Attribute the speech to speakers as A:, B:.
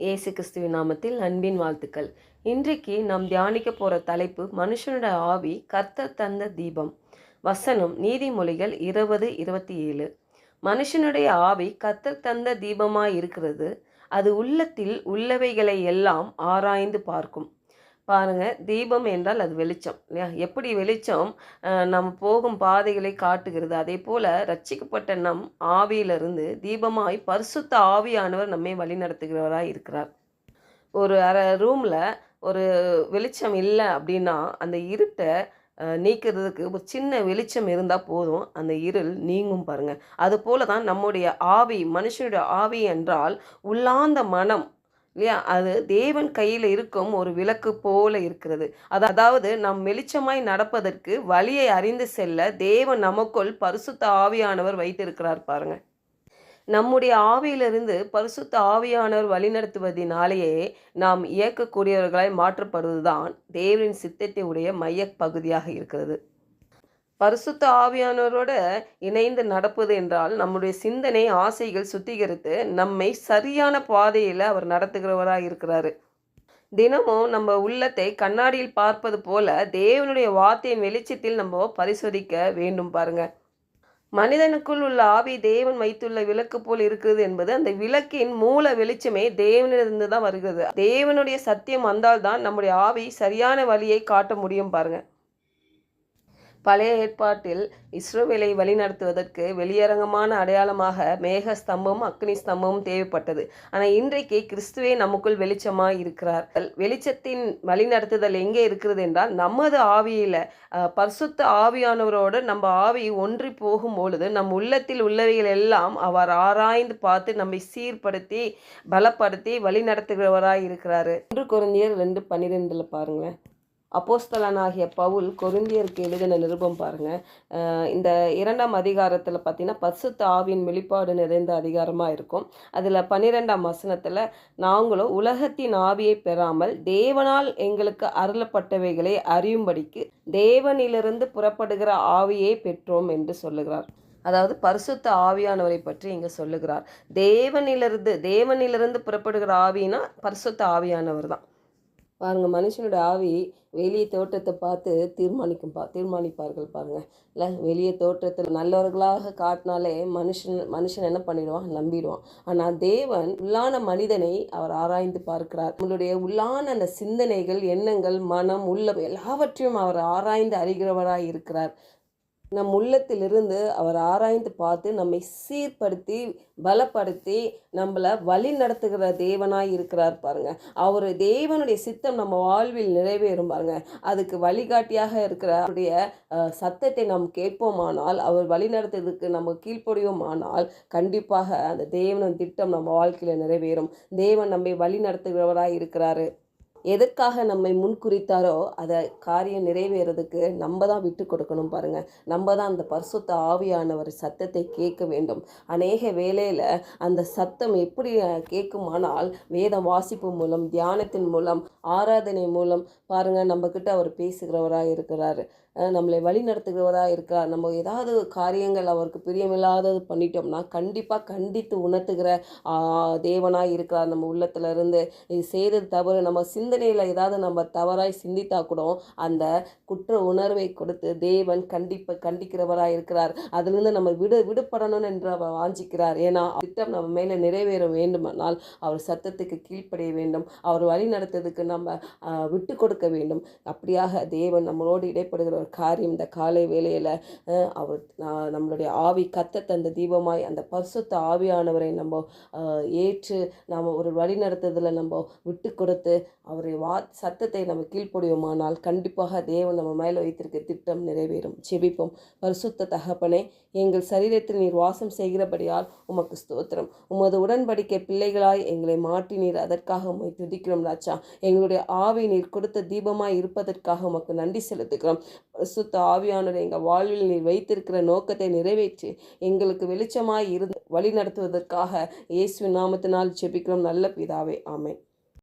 A: இயேசு கிறிஸ்துவின் நாமத்தில் அன்பின் வாழ்த்துக்கள். இன்றைக்கு நாம் தியானிக்க போகிற தலைப்பு மனுஷனோட ஆவி கர்த்தர் தந்த தீபம். வசனம் நீதிமொழிகள் இருபது இருபத்தி ஏழு. மனுஷனுடைய ஆவி கர்த்தர் தந்த தீபமாய் இருக்கிறது. அது உள்ளத்தில் உள்ளவைகளை எல்லாம் ஆராய்ந்து பார்க்கும். பாருங்கள் தீபம் என்றால் அது வெளிச்சம் இல்லையா? எப்படி வெளிச்சம் நம் போகும் பாதைகளை காட்டுகிறது? அதே போல் ரட்சிக்கப்பட்ட நம் ஆவியிலிருந்து தீபமாய் பரிசுத்த ஆவியானவர் நம்மை வழிநடத்துகிறவராக இருக்கிறார். ஒரு அரை ரூமில் ஒரு வெளிச்சம் இல்லை அப்படின்னா அந்த இருட்டை நீக்கிறதுக்கு ஒரு சின்ன வெளிச்சம் இருந்தால் போதும் அந்த இருள் நீங்கும் பாருங்கள் அது போல தான் நம்முடைய ஆவி மனுஷனுடைய ஆவி என்றால் உள்ளாந்த மனம் இல்லையா? அது தேவன் கையில் இருக்கும் ஒரு விளக்கு போல இருக்கிறது. அது அதாவது நம் வெளிச்சமாய் நடப்பதற்கு வழியை அறிந்து செல்ல தேவன் நமக்குள் பரிசுத்த ஆவியானவர் வைத்திருக்கிறார் பாருங்க. நம்முடைய ஆவியிலிருந்து பரிசுத்த ஆவியானவர் வழிநடத்துவதினாலேயே நாம் இயக்கக்கூடியவர்களாய் மாற்றப்படுவதுதான் தேவனின் சித்தத்தை உடைய மைய பகுதியாக இருக்கிறது. பரிசுத்த ஆவியானவரோட இணைந்து நடப்பது என்றால் நம்முடைய சிந்தனை ஆசைகள் சுத்திகரித்து நம்மை சரியான பாதையில் அவர் நடத்துகிறவராக இருக்கிறாரு. தினமும் நம்ம உள்ளத்தை கண்ணாடியில் பார்ப்பது போல தேவனுடைய வார்த்தையின் வெளிச்சத்தில் நம்ம பரிசோதிக்க வேண்டும் பாருங்க. மனிதனுக்குள் உள்ள ஆவி தேவன் வைத்துள்ள விளக்கு போல் இருக்கிறது என்பது அந்த விளக்கின் மூல வெளிச்சமே தேவனிலிருந்து தான் வருகிறது. தேவனுடைய சத்தியம் வந்தால்தான் நம்முடைய ஆவி சரியான வழியை காட்ட முடியும் பாருங்கள் பழைய ஏற்பாட்டில் இஸ்ரோவேலை வழிநடத்துவதற்கு வெளியரங்கமான அடையாளமாக மேக ஸ்தம்பமும் அக்னி ஸ்தம்பமும் தேவைப்பட்டது. ஆனால் இன்றைக்கு கிறிஸ்துவே நமக்குள் வெளிச்சமாக இருக்கிறார். வெளிச்சத்தின் வழிநடத்துதல் எங்கே இருக்கிறது என்றால் நமது ஆவியில் பரிசுத்த ஆவியானவரோடு நம்ம ஆவி ஒன்றி போகும் பொழுது நம் உள்ளத்தில் உள்ளவைகள் எல்லாம் அவர் ஆராய்ந்து பார்த்து நம்மை சீர்படுத்தி பலப்படுத்தி வழிநடத்துகிறவராக இருக்கிறாரு. ஒன்று குறைஞ்சியர் ரெண்டு பன்னிரெண்டில் பாருங்களேன். அப்போஸ்தலனாகிய பவுல் கொருந்தியருக்கு எழுதின நிருபம் பாருங்கள் இந்த இரண்டாம் அதிகாரத்தில் பார்த்தீங்கன்னா பரிசுத்த ஆவியின் வெளிப்பாடு நிறைந்த அதிகாரமாக இருக்கும். அதில் பன்னிரெண்டாம் வசனத்தில் நாங்களும் உலகத்தின் ஆவியை பெறாமல் தேவனால் எங்களுக்கு அருளப்பட்டவைகளை அறியும்படிக்கு தேவனிலிருந்து புறப்படுகிற ஆவியை பெற்றோம் என்று சொல்லுகிறார். அதாவது பரிசுத்த ஆவியானவரை பற்றி இங்கே சொல்லுகிறார். தேவனிலிருந்து தேவனிலிருந்து புறப்படுகிற ஆவினா பரிசுத்த ஆவியானவர் தான். பாருங்கள் மனுஷனோட ஆவி வெளியே தோற்றத்தை பார்த்து தீர்மானிக்கும் பா தீர்மானிப்பார்கள் பாருங்கள் இல்லை வெளியே தோற்றத்தில் நல்லவர்களாக காட்டினாலே மனுஷன் மனுஷன் என்ன பண்ணிடுவான்? நம்பிடுவான். ஆனால் தேவன் உள்ளான மனிதனை அவர் ஆராய்ந்து பார்க்கிறார். நம்மளுடைய உள்ளான அந்த சிந்தனைகள் எண்ணங்கள் மனம் உள்ள எல்லாவற்றையும் அவர் ஆராய்ந்து அறிகிறவராக இருக்கிறார். நம் உள்ளத்திலிருந்து அவர் ஆராய்ந்து பார்த்து நம்மை சீர்படுத்தி பலப்படுத்தி நம்மளை வழி நடத்துகிற தேவனாக இருக்கிறார் பாருங்க. அவர் தேவனுடைய சித்தம் நம்ம வாழ்வில் நிறைவேறும் பாருங்க. அதுக்கு வழிகாட்டியாக இருக்கிற அவருடைய சத்தத்தை நாம் கேட்போமானால் அவர் வழி நடத்துறதுக்கு நம்ம கீழ்ப்படியோமானால் கண்டிப்பாக அந்த தேவனின் திட்டம் நம்ம வாழ்க்கையில் நிறைவேறும். தேவன் நம்மை வழி நடத்துகிறவராக இருக்கிறாரு. எதற்காக நம்மை முன்குறித்தாரோ அதை காரியம் நிறைவேறதுக்கு நம்ம தான் விட்டு கொடுக்கணும் பாருங்கள் நம்ம தான் அந்த பரிசுத்த ஆவியானவர் சத்தத்தை கேட்க வேண்டும். அநேக வேலையில் அந்த சத்தம் எப்படி கேட்குமானால் வேதம் வாசிப்பு மூலம் தியானத்தின் மூலம் ஆராதனை மூலம் பாருங்கள் நம்மக்கிட்ட அவர் பேசுகிறவராக இருக்கிறார். நம்மளை வழி நடத்துகிறவராக இருக்கிறார். நம்ம ஏதாவது காரியங்கள் அவருக்கு பிரியமில்லாதது பண்ணிட்டோம்னா கண்டிப்பாக கண்டித்து உணர்த்துகிற தேவனாக இருக்கிறார். நம்ம உள்ளத்தில் இருந்து இது செய்தது தவறு. நம்ம சிந்தனையில் ஏதாவது நம்ம தவறாய் சிந்தித்தா கூட அந்த குற்ற உணர்வை கொடுத்து தேவன் கண்டிப்ப கண்டிக்கிறவராக இருக்கிறார். அதுலேருந்து நம்ம விடு விடுபடணும் என்று அவர் வாஞ்சிக்கிறார். ஏன்னா அவர் திட்டம் நம்ம மேலே நிறைவேற வேண்டுமானால் அவர் சத்தத்துக்கு கீழ்ப்படிய வேண்டும். அவர் வழி நடத்துறதுக்கு நம்ம விட்டு கொடுக்க வேண்டும். அப்படியாக தேவன் நம்மளோடு இடைப்படுகிற ஒரு காரியம் இந்த காலை வேலையில் அவர் நம்மளுடைய ஆவி கத்த தந்த தீபமாய் அந்த பரிசுத்த ஆவியானவரை நம்ம ஏற்று நாம் ஒரு வழி நடத்துறதில் நம்ம விட்டு கொடுத்து அவருடைய வா சத்தத்தை நம்ம கீழ்ப்படியோமானால் கண்டிப்பாக தேவன் நம்ம மேலே வைத்திருக்க திட்டம் நிறைவேறும். செபிப்போம் பரிசுத்த தகப்பனே எங்கள் சரீரத்தில் நீர் வாசம் செய்கிறபடியால் உமக்கு ஸ்தோத்திரம். உமது உடன்படிக்கை பிள்ளைகளாய் எங்களை மாற்றினீர் அதற்காக உம்மை துதிக்கிறோம் ராச்சா எங்களுடைய ஆவி நீர் கொடுத்த தீபமாய் இருப்பதற்காக உமக்கு நன்றி செலுத்துகிறோம். பரிசுத்த ஆவியானவர் எங்கள் வாழ்வில் நீர் வைத்திருக்கிற நோக்கத்தை நிறைவேற்றி எங்களுக்கு வெளிச்சமாய் இருந்து வழி நடத்துவதற்காக இயேசு நாமத்தினால் ஜெபிக்கிறோம். நல்ல பிதாவே ஆமேன்.